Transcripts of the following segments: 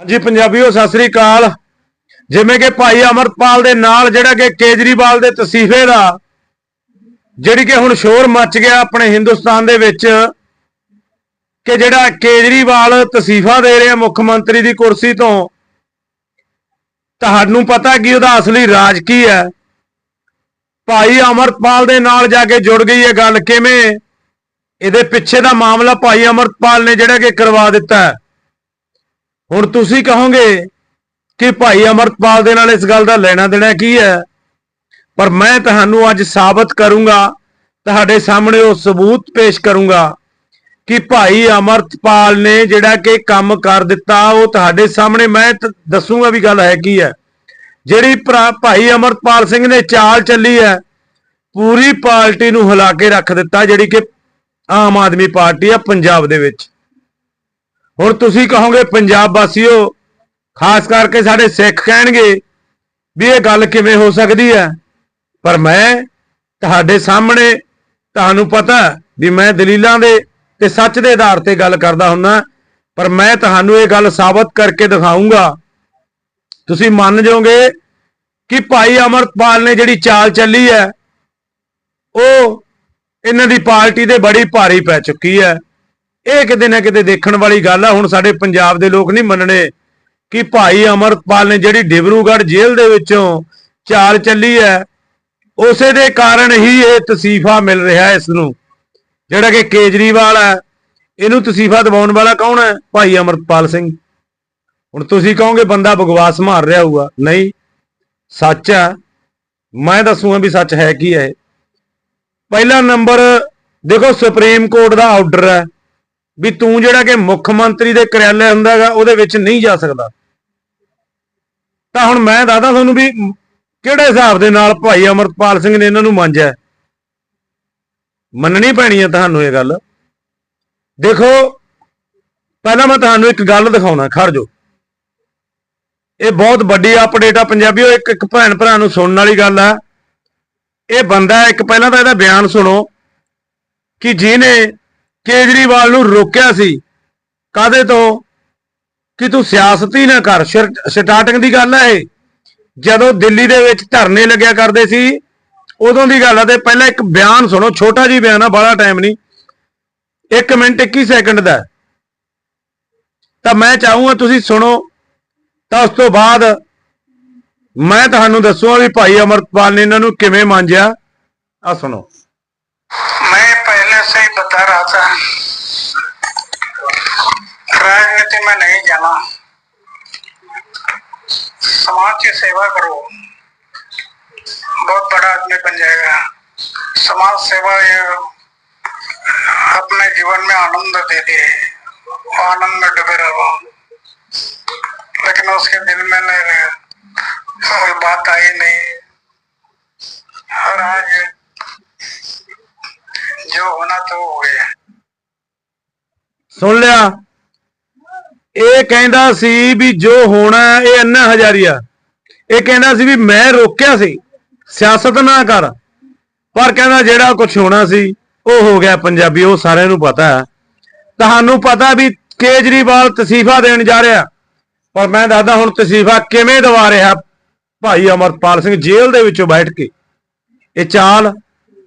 ਹਾਂਜੀ, ਪੰਜਾਬੀਓ, ਸਤਿ ਸ੍ਰੀ ਅਕਾਲ। ਜਿਵੇਂ ਕਿ ਭਾਈ ਅਮਰਪਾਲ ਦੇ ਨਾਲ, ਜਿਹੜਾ ਕਿ ਕੇਜਰੀਵਾਲ ਦੇ ਤਸੀਫੇ ਦਾ, ਜਿਹੜੀ ਕਿ ਹੁਣ ਸ਼ੋਰ ਮੱਚ ਗਿਆ ਆਪਣੇ ਹਿੰਦੁਸਤਾਨ ਦੇ ਵਿੱਚ, ਕਿ ਜਿਹੜਾ ਕੇਜਰੀਵਾਲ ਤਸੀਫਾ ਦੇ ਰਿਹਾ ਮੁੱਖ ਮੰਤਰੀ ਦੀ ਕੁਰਸੀ ਤੋਂ, ਤੁਹਾਨੂੰ ਪਤਾ ਕਿ ਉਹਦਾ ਅਸਲੀ ਰਾਜ ਕੀ ਹੈ? ਭਾਈ ਅਮਰਪਾਲ ਦੇ ਨਾਲ ਜਾ ਕੇ ਜੁੜ ਗਈ ਇਹ ਗੱਲ ਕਿਵੇਂ? ਇਹਦੇ ਪਿੱਛੇ ਦਾ ਮਾਮਲਾ ਭਾਈ ਅਮਰਪਾਲ ਨੇ ਜਿਹੜਾ ਕਿ ਕਰਵਾ ਦਿੱਤਾ ਹੈ। ਹੁਣ ਤੁਸੀਂ ਕਹੋਗੇ ਕਿ ਭਾਈ ਅਮਰਪਾਲ ਦੇ ਨਾਲ ਇਸ ਗੱਲ ਦਾ ਲੈਣਾ ਦੇਣਾ ਕੀ ਹੈ? ਪਰ ਮੈਂ ਤੁਹਾਨੂੰ ਅੱਜ ਸਾਬਤ ਕਰੂੰਗਾ, ਤੁਹਾਡੇ ਸਾਹਮਣੇ ਉਹ ਸਬੂਤ ਪੇਸ਼ ਕਰੂੰਗਾ ਕਿ ਭਾਈ ਅਮਰਪਾਲ ਨੇ ਜਿਹੜਾ ਕਿ ਕੰਮ ਕਰ ਦਿੱਤਾ, ਉਹ ਤੁਹਾਡੇ ਸਾਹਮਣੇ ਮੈਂ ਦੱਸੂਗਾ ਵੀ ਗੱਲ ਹੈ ਕੀ ਹੈ। ਜਿਹੜੀ ਭਰਾ- ਭਾਈ ਅਮਰਪਾਲ ਸਿੰਘ ਨੇ ਚਾਲ ਚੱਲੀ ਹੈ, ਪੂਰੀ ਪਾਰਟੀ ਨੂੰ ਹਿਲਾ ਕੇ ਰੱਖ ਦਿੱਤਾ, ਜਿਹੜੀ ਕਿ ਆਮ ਆਦਮੀ ਪਾਰਟੀ ਆ ਪੰਜਾਬ ਦੇ ਵਿੱਚ। ਹੁਣ ਤੁਸੀਂ ਕਹੋਗੇ ਪੰਜਾਬ ਵਾਸੀਓ, ਖਾਸ ਕਰਕੇ ਸਾਡੇ ਸਿੱਖ ਕਹਿਣਗੇ ਵੀ ਇਹ ਗੱਲ ਕਿਵੇਂ ਹੋ ਸਕਦੀ ਹੈ। ਪਰ ਮੈਂ ਤੁਹਾਡੇ ਸਾਹਮਣੇ ਤੁਹਾਨੂੰ ਪਤਾ ਵੀ ਮੈਂ ਦਲੀਲਾਂ ਦੇ ਤੇ ਸੱਚ ਦੇ ਆਧਾਰ ਤੇ ਗੱਲ ਕਰਦਾ ਹੁੰਨਾ ਪਰ ਮੈਂ ਤੁਹਾਨੂੰ ਇਹ ਗੱਲ ਸਾਬਤ ਕਰਕੇ ਦਿਖਾਉਂਗਾ ਤੁਸੀਂ ਮੰਨ ਜਾਓਗੇ ਕਿ ਭਾਈ ਅਮਰਪਾਲ ਨੇ ਜਿਹੜੀ ਚਾਲ ਚੱਲੀ ਹੈ, ਉਹ ਇਹਨਾਂ ਦੀ ਪਾਰਟੀ ਦੇ ਬੜੀ ਭਾਰੀ ਪੈ ਚੁੱਕੀ ਹੈ। ਇਹ ਕਿਤੇ ਨਾ ਕਿਤੇ ਦੇਖਣ ਵਾਲੀ ਗੱਲ ਆ, ਹੁਣ ਸਾਡੇ ਪੰਜਾਬ ਦੇ ਲੋਕ ਨਹੀਂ ਮੰਨਣੇ ਕਿ ਭਾਈ ਅਮਰਪਾਲ ਨੇ ਜਿਹੜੀ ਡਿਬਰੂਗੜ੍ਹ ਜੇਲ੍ਹ ਦੇ ਵਿੱਚੋਂ ਚਾਲ ਚੱਲੀ ਹੈ, ਉਸੇ ਦੇ ਕਾਰਨ ਹੀ ਇਹ ਤਸੀਫਾ ਮਿਲ ਰਿਹਾ ਇਸ ਨੂੰ। ਜਿਹੜਾ ਕਿ ਕੇਜਰੀਵਾਲ ਹੈ, ਇਹਨੂੰ ਤਸੀਫਾ ਦਿਵਾਉਣ ਵਾਲਾ ਕੌਣ ਹੈ? ਭਾਈ ਅਮਰਪਾਲ ਸਿੰਘ। ਹੁਣ ਤੁਸੀਂ ਕਹੋਗੇ ਬੰਦਾ ਬਗਵਾਸ ਮਾਰ ਰਿਹਾ ਹੋਊਗਾ। ਨਹੀਂ, ਸੱਚ ਹੈ। ਮੈਂ ਦੱਸੂਗਾ ਵੀ ਸੱਚ ਹੈ ਕੀ ਹੈ ਪਹਿਲਾ ਨੰਬਰ, ਦੇਖੋ ਸੁਪਰੀਮ ਕੋਰਟ ਦਾ ਆਰਡਰ ਹੈ। ਵੀ ਤੂੰ ਜਿਹੜਾ ਕਿ ਮੁੱਖ ਮੰਤਰੀ ਦੇ ਕਰਿਆਲੇ ਹੁੰਦਾਗਾ ਉਹਦੇ ਵਿੱਚ ਨਹੀਂ ਜਾ ਸਕਦਾ। ਤਾਂ ਹੁਣ ਮੈਂ ਦੱਸਦਾ ਤੁਹਾਨੂੰ ਵੀ ਕਿਹੜੇ ਹਿਸਾਬ ਦੇ ਨਾਲ ਭਾਈ ਅਮਰਪਾਲ ਸਿੰਘ ਨੇ ਇਹਨਾਂ ਨੂੰ ਮੰਨਿਆ ਮੰਨਣੀ ਪੈਣੀ ਹੈ ਤੁਹਾਨੂੰ ਇਹ ਗੱਲ। ਦੇਖੋ, ਪਹਿਲਾਂ ਮੈਂ ਤੁਹਾਨੂੰ ਇੱਕ ਗੱਲ ਦਿਖਾਉਣਾ, ਖੜ ਜੋ ਇਹ ਬਹੁਤ ਵੱਡੀ ਅਪਡੇਟ ਆ ਪੰਜਾਬੀਓ, ਇੱਕ ਇੱਕ ਭੈਣ ਭਰਾ ਨੂੰ ਸੁਣਨ ਵਾਲੀ ਗੱਲ ਆ। ਇਹ ਬੰਦਾ ਇੱਕ ਪਹਿਲਾਂ ਤਾਂ ਇਹਦਾ ਬਿਆਨ ਸੁਣੋ ਕਿ ਜਿਹਨੇ ਕੇਜਰੀਵਾਲ ਨੂੰ ਰੋਕਿਆ ਸੀ। ਕਾਦੇ ਤੋਂ? ਕਿ ਤੂੰ ਸਿਆਸਤ ਹੀ ਨਾ ਕਰ। ਸਟਾਰਟਿੰਗ ਦੀ ਗੱਲ ਹੈ ਇਹ। ਜਦੋਂ ਦਿੱਲੀ ਦੇ ਵਿੱਚ ਧਰਨੇ ਲੱਗਿਆ ਕਰਦੇ ਸੀ, ਉਦੋਂ ਦੀ ਗੱਲ ਆ ਤੇ ਪਹਿਲਾਂ ਇੱਕ ਬਿਆਨ ਸੁਣੋ, ਛੋਟਾ ਜੀ ਬਿਆਨ ਆ ਬੜਾ ਟਾਈਮ ਨਹੀਂ 1 ਮਿੰਟ 21 ਸੈਕਿੰਡ ਦਾ। ਤਾਂ ਮੈਂ ਚਾਹੂੰਗਾ ਤੁਸੀਂ ਸੁਣੋ। ਤਾਂ ਉਸ ਤੋਂ ਬਾਅਦ ਮੈਂ ਤੁਹਾਨੂੰ ਦੱਸੂਗਾ ਵੀ ਭਾਈ ਅਮਰਪਾਲ ਨੇ ਇਹਨਾਂ ਨੂੰ ਕਿਵੇਂ ਮਾਂਜਿਆ। ਆ ਸੁਣੋ। बता रहा था। राजनीति में नहीं जाना। समाज की सेवा करो। बहुत बड़ा आदमी बन जाएगा। समाज सेवा ये अपने जीवन में आनंद देती है। आनंद में डूबे रहो। लेकिन उसके दिल में नहीं रहे। कोई बात आई नहीं। और आज ਸੁਣ ਲਿਆ। ਇਹ ਕਹਿੰਦਾ ਸੀ ਵੀ ਜੋ ਹੋਣਾ ਹੈ, ਇਹ ਅੰਨਾ ਹਜ਼ਾਰੀਆ ਇਹ ਕਹਿੰਦਾ ਸੀ ਵੀ ਮੈਂ ਰੋਕਿਆ ਸੀ ਸਿਆਸਤ ਨਾ ਕਰ। ਪਰ ਕਹਿੰਦਾ ਜਿਹੜਾ ਕੁਝ ਹੋਣਾ ਸੀ ਉਹ ਹੋ ਗਿਆ ਪੰਜਾਬੀ ਉਹ ਸਾਰਿਆਂ ਨੂੰ ਪਤਾ ਹੈ। ਤੁਹਾਨੂੰ ਪਤਾ ਵੀ ਕੇਜਰੀਵਾਲ ਤਸੀਫਾ ਦੇਣ ਜਾ ਰਿਹਾ। ਪਰ ਮੈਂ ਦੱਸਦਾ ਹੁਣ ਤਸੀਫਾ ਕਿਵੇਂ ਦਵਾ ਰਿਹਾ ਭਾਈ ਅਮਰਪਾਲ ਸਿੰਘ ਜੇਲ੍ਹ ਦੇ ਵਿੱਚੋਂ ਬੈਠ ਕੇ। ਇਹ ਚਾਲ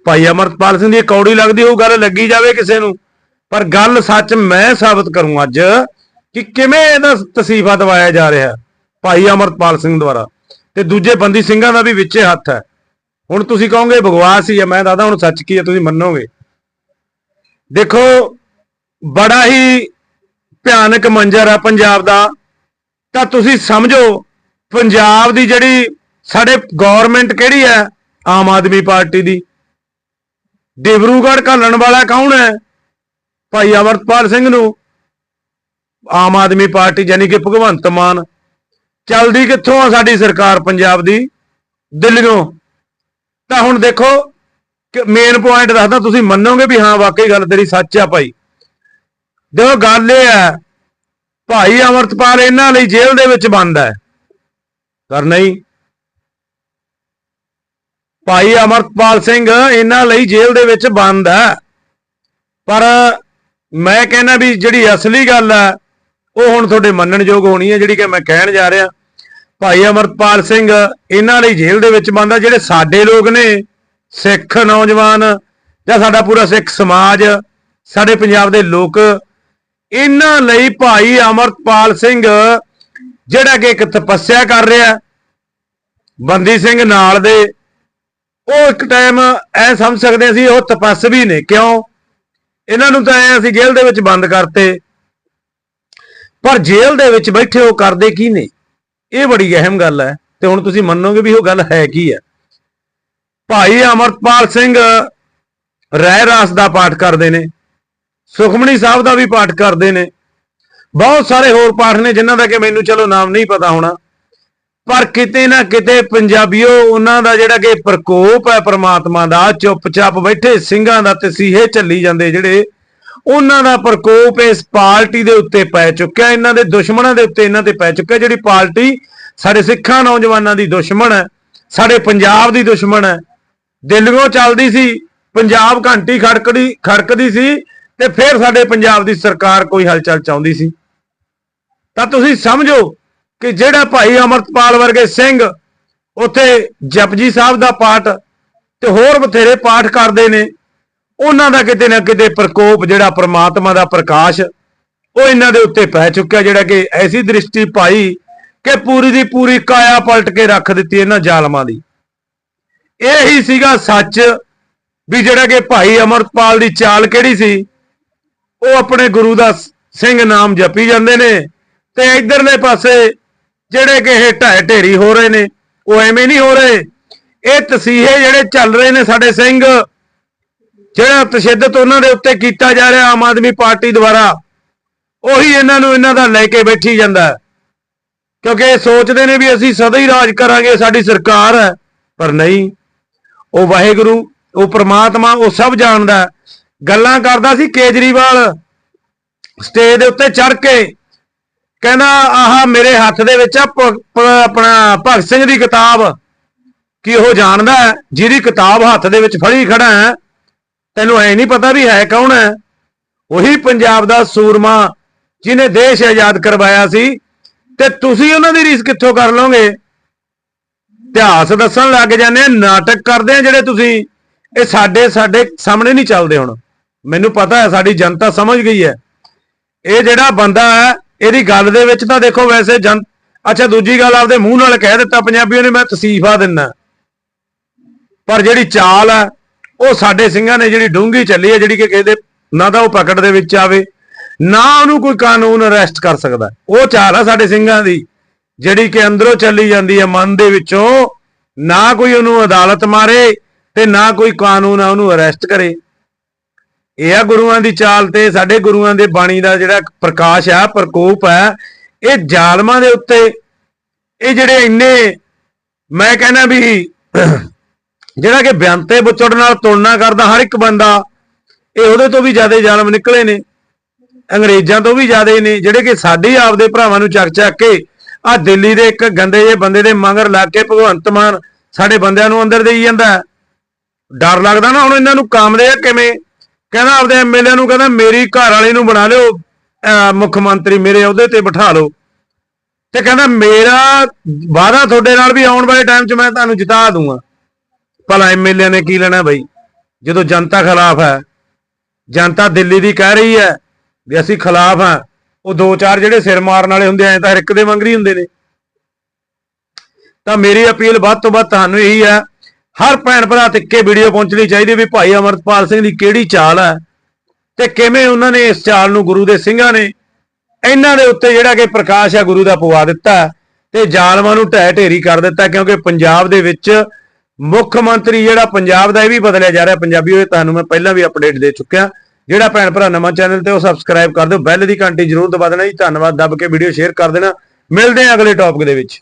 ਭਾਈ ਅਮਰਪਾਲ ਸਿੰਘ ਦੀ ਕੌੜੀ ਲੱਗਦੀ ਉਹ ਗੱਲ ਲੱਗੀ ਜਾਵੇ ਕਿਸੇ ਨੂੰ। ਪਰ ਗੱਲ ਸੱਚ ਮੈਂ ਸਾਬਤ ਕਰੂੰ ਅੱਜ ਕਿ ਕਿਵੇਂ ਇਹਦਾ ਤਸੀਫਾ ਦਵਾਇਆ ਜਾ ਰਿਹਾ ਭਾਈ ਅਮਰਪਾਲ ਸਿੰਘ ਦੁਆਰਾ। ਤੇ ਦੂਜੇ ਬੰਦੀ ਸਿੰਘਾਂ ਦਾ ਵੀ ਵਿੱਚੇ ਹੱਥ ਹੈ। ਹੁਣ ਤੁਸੀਂ ਕਹੋਗੇ ਬਗਵਾਸ ਹੀ ਹੈ। ਮੈਂ ਦਾਦਾ, ਹੁਣ ਸੱਚ ਕੀ ਹੈ ਤੁਸੀਂ ਮੰਨੋਗੇ? ਦੇਖੋ, ਬੜਾ ਹੀ ਭਿਆਨਕ ਮੰਜ਼ਰ ਹੈ ਪੰਜਾਬ ਦਾ। ਤਾਂ ਤੁਸੀਂ ਸਮਝੋ, ਪੰਜਾਬ ਦੀ ਜਿਹੜੀ ਸਾਡੇ ਗਵਰਨਮੈਂਟ ਕਿਹੜੀ ਹੈ? ਆਮ ਆਦਮੀ ਪਾਰਟੀ ਦੀ। ਡਿਬਰੂਗੜ੍ਹ ਘੱਲਣ ਵਾਲਾ ਕੌਣ ਹੈ? ਭਾਈ ਅਮਰਪਾਲ ਸਿੰਘ ਨੂੰ ਆਮ ਆਦਮੀ ਪਾਰਟੀ ਯਾਨੀ ਕਿ ਭਗਵੰਤ ਮਾਨ ਚੱਲਦੀ ਕਿੱਥੋਂ ਆ ਸਾਡੀ ਸਰਕਾਰ ਪੰਜਾਬ ਦੀ? ਦਿੱਲੀੋਂ। ਤਾਂ ਹੁਣ ਦੇਖੋ ਕਿ ਮੇਨ ਪੁਆਇੰਟ ਦੱਸਦਾ, ਤੁਸੀਂ ਮੰਨੋਗੇ ਵੀ ਹਾਂ, ਵਾਕਈ ਗੱਲ ਤੇਰੀ ਸੱਚ ਆ ਭਾਈ। ਦੇਖੋ, ਗੱਲ ਇਹ ਹੈ, ਭਾਈ ਅਮਰਪਾਲ ਇਹਨਾਂ ਲਈ ਜੇਲ੍ਹ ਦੇ ਵਿੱਚ ਬੰਦ ਹੈ। ਪਰ ਨਹੀਂ। ਭਾਈ ਅਮਰਪਾਲ ਸਿੰਘ ਇਹਨਾਂ ਲਈ ਜੇਲ੍ਹ ਦੇ ਵਿੱਚ ਬੰਦ ਹੈ। ਪਰ ਮੈਂ ਕਹਿੰਦਾ ਵੀ ਜਿਹੜੀ ਅਸਲੀ ਗੱਲ ਹੈ ਉਹ ਹੁਣ ਤੁਹਾਡੇ ਮੰਨਣਯੋਗ ਹੋਣੀ ਹੈ ਜਿਹੜੀ ਕਿ ਮੈਂ ਕਹਿਣ ਜਾ ਰਿਹਾ। ਭਾਈ ਅਮਰਪਾਲ ਸਿੰਘ ਇਹਨਾਂ ਲਈ ਜੇਲ੍ਹ ਦੇ ਵਿੱਚ ਬੰਦਾ ਜਿਹੜੇ ਸਾਡੇ ਲੋਕ ਨੇ, ਸਿੱਖ ਨੌਜਵਾਨ ਜਾਂ ਸਾਡਾ ਪੂਰਾ ਸਿੱਖ ਸਮਾਜ, ਸਾਡੇ ਪੰਜਾਬ ਦੇ ਲੋਕ, ਇਹਨਾਂ ਲਈ ਭਾਈ ਅਮਰਪਾਲ ਸਿੰਘ ਜਿਹੜਾ ਕਿ ਇੱਕ ਤਪੱਸਿਆ ਕਰ ਰਿਹਾ, ਬੰਦੀ ਸਿੰਘ ਨਾਲ ਦੇ, ਉਹ ਇੱਕ ਟਾਈਮ ਐ ਸਮਝ ਸਕਦੇ ਸੀ ਉਹ ਤਪੱਸਵੀ ਨੇ। ਕਿਉਂ? ਇਹਨਾਂ ਨੂੰ ਤਾਂ ਐ ਅਸੀਂ ਜੇਲ੍ਹ ਦੇ ਵਿੱਚ ਬੰਦ ਕਰਤੇ। ਪਰ ਜੇਲ੍ਹ ਦੇ ਵਿੱਚ ਬੈਠੇ ਉਹ ਕਰਦੇ ਕੀ ਨੇ? ਇਹ ਬੜੀ ਅਹਿਮ ਗੱਲ ਹੈ ਤੇ ਹੁਣ ਤੁਸੀਂ ਮੰਨੋਗੇ ਵੀ ਉਹ ਗੱਲ ਹੈ ਕੀ ਹੈ। ਭਾਈ ਅਮਰਪਾਲ ਸਿੰਘ ਰਹਿ ਰਾਸ ਦਾ ਪਾਠ ਕਰਦੇ ਨੇ ਸੁਖਮਣੀ ਸਾਹਿਬ ਦਾ ਵੀ ਪਾਠ ਕਰਦੇ ਨੇ। ਬਹੁਤ ਸਾਰੇ ਹੋਰ ਪਾਠ ਨੇ ਜਿਨ੍ਹਾਂ ਦਾ ਕਿ ਮੈਨੂੰ ਚਲੋ ਨਾਮ ਨਹੀਂ ਪਤਾ ਹੋਣਾ। ਪਰ ਕਿਤੇ ਨਾ ਕਿਤੇ ਪੰਜਾਬੀਓ, ਉਹਨਾਂ ਦਾ ਜਿਹੜਾ ਕਿ ਪ੍ਰਕੋਪ ਹੈ ਪ੍ਰਮਾਤਮਾ ਦਾ, ਚੁੱਪਚਾਪ ਬੈਠੇ ਸਿੰਘਾਂ ਦਾ ਤਸੀਹੇ ਚੱਲੀ ਜਾਂਦੇ ਜਿਹੜੇ, ਉਹਨਾਂ ਦਾ ਪ੍ਰਕੋਪ ਇਸ ਪਾਰਟੀ ਦੇ ਉੱਤੇ ਪੈ ਚੁੱਕਿਆ, ਇਹਨਾਂ ਦੇ ਦੁਸ਼ਮਣਾਂ ਦੇ ਉੱਤੇ ਇਹਨਾਂ ਤੇ ਪੈ ਚੁੱਕਿਆ, ਜਿਹੜੀ ਪਾਰਟੀ ਸਾਡੇ ਸਿੱਖਾਂ, ਨੌਜਵਾਨਾਂ ਦੀ ਦੁਸ਼ਮਣ ਹੈ, ਸਾਡੇ ਪੰਜਾਬ ਦੀ ਦੁਸ਼ਮਣ ਹੈ ਦਿੱਲੀੋਂ ਚੱਲਦੀ ਸੀ, ਪੰਜਾਬ ਘੰਟੀ ਖੜਕਦੀ ਖੜਕਦੀ ਸੀ ਤੇ ਫਿਰ ਸਾਡੇ ਪੰਜਾਬ ਦੀ ਸਰਕਾਰ ਕੋਈ ਹਲਚਲ ਚਾਹੁੰਦੀ ਸੀ। ਤਾਂ ਤੁਸੀਂ ਸਮਝੋ ਕਿ ਜਿਹੜਾ ਭਾਈ ਅਮਰਤਪਾਲ ਵਰਗੇ ਸਿੰਘ ਉੱਥੇ ਜਪਜੀ ਸਾਹਿਬ ਦਾ ਪਾਠ ਤੇ ਹੋਰ ਬਥੇਰੇ ਪਾਠ ਕਰਦੇ ਨੇ, ਉਹਨਾਂ ਦਾ ਕਿਤੇ ਨਾ ਕਿਤੇ ਪ੍ਰਕੋਪ ਜਿਹੜਾ ਪ੍ਰਮਾਤਮਾ ਦਾ ਪ੍ਰਕਾਸ਼, ਉਹ ਇਹਨਾਂ ਦੇ ਉੱਤੇ ਪੈ ਚੁੱਕਿਆ ਜਿਹੜਾ ਕਿ ਐਸੀ ਦ੍ਰਿਸ਼ਟੀ ਪਾਈ ਕਿ ਪੂਰੀ ਦੀ ਪੂਰੀ ਕਾਇਆ ਪਲਟ ਕੇ ਰੱਖ ਦਿੱਤੀ ਇਹਨਾਂ ਜ਼ਾਲਮਾਂ ਦੀ। ਇਹ ਹੀ ਸੀਗਾ ਸੱਚ ਵੀ ਜਿਹੜਾ ਕਿ ਭਾਈ ਅਮਰਪਾਲ ਦੀ ਚਾਲ ਕਿਹੜੀ ਸੀ, ਉਹ ਆਪਣੇ ਗੁਰੂ ਦਾ ਸਿੰਘ ਨਾਮ ਜਪੀ ਜਾਂਦੇ ਨੇ ਤੇ ਇਧਰਲੇ ਪਾਸੇ ਜਿਹੜੇ ਕਿ ਇਹ ਢਾਏ ਢੇਰੀ ਹੋ ਰਹੇ ਨੇ, ਉਹ ਐਵੇਂ ਨਹੀਂ ਹੋ ਰਹੇ। ਇਹ ਤਸੀਹੇ ਜਿਹੜੇ ਚੱਲ ਰਹੇ ਨੇ ਸਾਡੇ ਸਿੰਘ, ਜਿਹੜਾ ਤਸ਼ੱਦਦ ਉਹਨਾਂ ਦੇ ਉੱਤੇ ਕੀਤਾ ਜਾ ਰਿਹਾ ਆਮ ਆਦਮੀ ਪਾਰਟੀ ਦੁਆਰਾ, ਉਹੀ ਇਹਨਾਂ ਨੂੰ ਇਹਨਾਂ ਦਾ ਲੈ ਕੇ ਬੈਠੀ ਜਾਂਦਾ ਕਿਉਂਕਿ ਇਹ ਸੋਚਦੇ ਨੇ ਵੀ ਅਸੀਂ ਸਦਾ ਹੀ ਰਾਜ ਕਰਾਂਗੇ, ਸਾਡੀ ਸਰਕਾਰ ਹੈ, ਪਰ ਨਹੀਂ। ਉਹ ਵਾਹਿਗੁਰੂ, ਉਹ ਪ੍ਰਮਾਤਮਾ, ਉਹ ਸਭ ਜਾਣਦਾ ਗੱਲਾਂ ਕਰਦਾ ਸੀ ਕੇਜਰੀਵਾਲ, ਸਟੇਜ ਦੇ ਉੱਤੇ ਚੜ ਕੇ। ਕਹਿੰਦਾ, ਆਹ, ਮੇਰੇ ਹੱਥ ਦੇ ਵਿੱਚ ਆ ਭ- ਆਪਣਾ ਭਗਤ ਸਿੰਘ ਦੀ ਕਿਤਾਬ। ਕੀ ਉਹ ਜਾਣਦਾ ਜਿਹਦੀ ਕਿਤਾਬ ਹੱਥ ਦੇ ਵਿੱਚ ਫੜੀ ਖੜਾ ਹੈ, ਤੈਨੂੰ ਐ ਨਹੀਂ ਪਤਾ ਵੀ ਹੈ ਕੌਣ ਹੈ? ਉਹੀ ਪੰਜਾਬ ਦਾ ਸੂਰਮਾ, ਜਿਹਨੇ ਦੇਸ਼ ਆਜ਼ਾਦ ਕਰਵਾਇਆ ਸੀ, ਤੇ ਤੁਸੀਂ ਉਹਨਾਂ ਦੀ ਰੀਸ ਕਿੱਥੋਂ ਕਰ ਲਓਗੇ? ਇਤਿਹਾਸ ਦੱਸਣ ਲੱਗ ਜਾਂਦੇ ਆ, ਨਾਟਕ ਕਰਦੇ ਆ ਜਿਹੜੇ ਤੁਸੀਂ। ਇਹ ਸਾਡੇ ਸਾਡੇ ਸਾਹਮਣੇ ਨਹੀਂ ਚੱਲਦੇ ਹੁਣ। ਮੈਨੂੰ ਪਤਾ ਹੈ, ਸਾਡੀ ਜਨਤਾ ਸਮਝ ਗਈ ਹੈ। ਇਹ ਜਿਹੜਾ ਬੰਦਾ ਹੈ ਇਹਦੀ ਗੱਲ ਦੇ ਵਿੱਚ ਤਾਂ ਦੇਖੋ ਵੈਸੇ ਜਨ ਅੱਛਾ, ਦੂਜੀ ਗੱਲ ਆਪਦੇ ਮੂੰਹ ਨਾਲ ਕਹਿ ਦਿੱਤਾ ਪੰਜਾਬੀਆਂ ਨੇ, ਮੈਂ ਤਸੀਫਾ ਦਿੰਨਾ ਪਰ ਜਿਹੜੀ ਚਾਲ ਹੈ ਉਹ ਸਾਡੇ ਸਿੰਘਾਂ ਨੇ ਜਿਹੜੀ ਡੂੰਗੀ ਚੱਲੀ ਹੈ, ਜਿਹੜੀ ਕਿ ਕਿਸੇ ਦੇ ਨਾ ਤਾਂ ਉਹ ਪਕੜ ਦੇ ਵਿੱਚ ਆਵੇ, ਨਾ ਉਹਨੂੰ ਕੋਈ ਕਾਨੂੰਨ ਅਰੈਸਟ ਕਰ ਸਕਦਾ। ਉਹ ਚਾਲ ਆ ਸਾਡੇ ਸਿੰਘਾਂ ਦੀ, ਜਿਹੜੀ ਕਿ ਅੰਦਰੋਂ ਚੱਲੀ ਜਾਂਦੀ ਹੈ ਮਨ ਦੇ ਵਿੱਚੋਂ, ਨਾ ਕੋਈ ਉਹਨੂੰ ਅਦਾਲਤ ਮਾਰੇ ਤੇ ਨਾ ਕੋਈ ਕਾਨੂੰਨ ਆ ਉਹਨੂੰ ਅਰੈਸਟ ਕਰੇ। ਇਹ ਆ ਗੁਰੂਆਂ ਦੀ ਚਾਲ ਤੇ ਸਾਡੇ ਗੁਰੂਆਂ ਦੇ ਬਾਣੀ ਦਾ ਜਿਹੜਾ ਪ੍ਰਕਾਸ਼ ਆ, ਪ੍ਰਕੋਪ ਹੈ ਇਹ ਜ਼ਾਲਮਾਂ ਦੇ ਉੱਤੇ ਇਹ ਜਿਹੜੇ ਇੰਨੇ ਮੈਂ ਕਹਿੰਦਾ ਵੀ ਜਿਹੜਾ ਕਿ ਬਿਆੰਤੇ ਬੁੱਚੜ ਨਾਲ ਤੁਲਨਾ ਕਰਦਾ ਹਰ ਇੱਕ ਬੰਦਾ, ਇਹ ਉਹਦੇ ਤੋਂ ਵੀ ਜ਼ਿਆਦਾ ਜ਼ਾਲਮ ਨਿਕਲੇ ਨੇ, ਅੰਗਰੇਜ਼ਾਂ ਤੋਂ ਵੀ ਜ਼ਿਆਦਾ ਨੇ, ਜਿਹੜੇ ਕਿ ਸਾਡੇ ਆਪਦੇ ਭਰਾਵਾਂ ਨੂੰ ਚੱਕ ਚੱਕ ਕੇ ਆ ਦਿੱਲੀ ਦੇ ਇੱਕ ਗੰਦੇ ਜਿਹੇ ਬੰਦੇ ਦੇ ਮਗਰ ਲੱਗ ਕੇ ਭਗਵੰਤ ਮਾਨ ਸਾਡੇ ਬੰਦਿਆਂ ਨੂੰ ਅੰਦਰ ਦੇਈ ਜਾਂਦਾ। ਡਰ ਲੱਗਦਾ ਨਾ ਹੁਣ ਇਹਨਾਂ ਨੂੰ ਕਾਮਦੇ ਆ ਕਿਵੇਂ? ਕਹਿੰਦਾ ਆਪਦੇ ਐਮਐਲਏ ਨੂੰ ਕਹਿੰਦਾ ਮੇਰੀ ਘਰ ਵਾਲੀ ਨੂੰ ਬਣਾ ਲਿਓ ਮੁੱਖ ਮੰਤਰੀ ਮੇਰੇ ਅਹੁਦੇ ਤੇ ਬਿਠਾ ਲਓ। ਤੇ ਕਹਿੰਦਾ ਮੇਰਾ ਵਾਅਦਾ ਤੁਹਾਡੇ ਨਾਲ ਵੀ ਆਉਣ ਵਾਲੇ ਟਾਈਮ 'ਚ ਮੈਂ ਤੁਹਾਨੂੰ ਜਿਤਾ ਦੂੰਗਾ। ਭਲਾ ਐਮਐਲਏ ਨੇ ਕੀ ਲੈਣਾ ਬਈ? ਜਦੋਂ ਜਨਤਾ ਖਿਲਾਫ ਹੈ, ਜਨਤਾ ਦਿੱਲੀ ਦੀ ਕਹਿ ਰਹੀ ਹੈ ਵੀ ਅਸੀਂ ਖਿਲਾਫ ਹਾਂ, ਉਹ ਦੋ ਚਾਰ ਜਿਹੜੇ ਸਿਰ ਮਾਰਨ ਵਾਲੇ ਹੁੰਦੇ ਐ ਤਾਂ ਹਰ ਇੱਕ ਦੇ ਮੰਗਰੀ ਹੁੰਦੇ ਨੇ। ਤਾਂ ਮੇਰੀ ਅਪੀਲ ਵੱਧ ਤੋਂ ਵੱਧ ਤੁਹਾਨੂੰ ਇਹੀ ਹੈ ਹਰ ਭੈਣ ਭਰਾ ਤੱਕ ਵੀਡੀਓ ਪਹੁੰਚਣੀ ਚਾਹੀਦੀ ਵੀ ਭਾਈ ਅਮਰਪਾਲ ਸਿੰਘ ਦੀ ਕਿਹੜੀ ਚਾਲ ਹੈ ਤੇ ਕਿਵੇਂ ਉਹਨਾਂ ਨੇ ਇਸ ਚਾਲ ਨੂੰ ਗੁਰੂ ਦੇ ਸਿੰਘਾਂ ਨੇ ਇਹਨਾਂ ਦੇ ਉੱਤੇ ਜਿਹੜਾ ਕਿ ਪ੍ਰਕਾਸ਼ ਹੈ ਗੁਰੂ ਦਾ ਪਵਾ ਦਿੱਤਾ ਤੇ ਜ਼ਾਲਮਾਂ ਨੂੰ ਢਹਿ ਢੇਰੀ ਕਰ ਦਿੱਤਾ ਕਿਉਂਕਿ ਪੰਜਾਬ ਦੇ ਵਿੱਚ ਮੁੱਖ ਮੰਤਰੀ ਜਿਹੜਾ ਪੰਜਾਬ ਦਾ ਇਹ ਵੀ ਬਦਲਿਆ ਜਾ ਰਿਹਾ ਪੰਜਾਬੀ ਹੋਏ ਤੁਹਾਨੂੰ ਮੈਂ ਪਹਿਲਾਂ ਵੀ ਅਪਡੇਟ ਦੇ ਚੁੱਕਿਆ। ਜਿਹੜਾ ਭੈਣ ਭਰਾ ਨਵਾਂ ਚੈਨਲ ਤੇ ਉਹ ਸਬਸਕ੍ਰਾਈਬ ਕਰ ਦਿਓ ਬੈਲ ਦੀ ਘੰਟੀ ਜ਼ਰੂਰ ਦਬਾ ਦੇਣਾ ਜੀ, ਧੰਨਵਾਦ, ਦੱਬ ਕੇ ਵੀਡੀਓ ਸ਼ੇਅਰ ਕਰ ਦੇਣਾ। ਮਿਲਦੇ ਹਾਂ ਅਗਲੇ ਟੌਪਿਕ ਦੇ ਵਿੱਚ।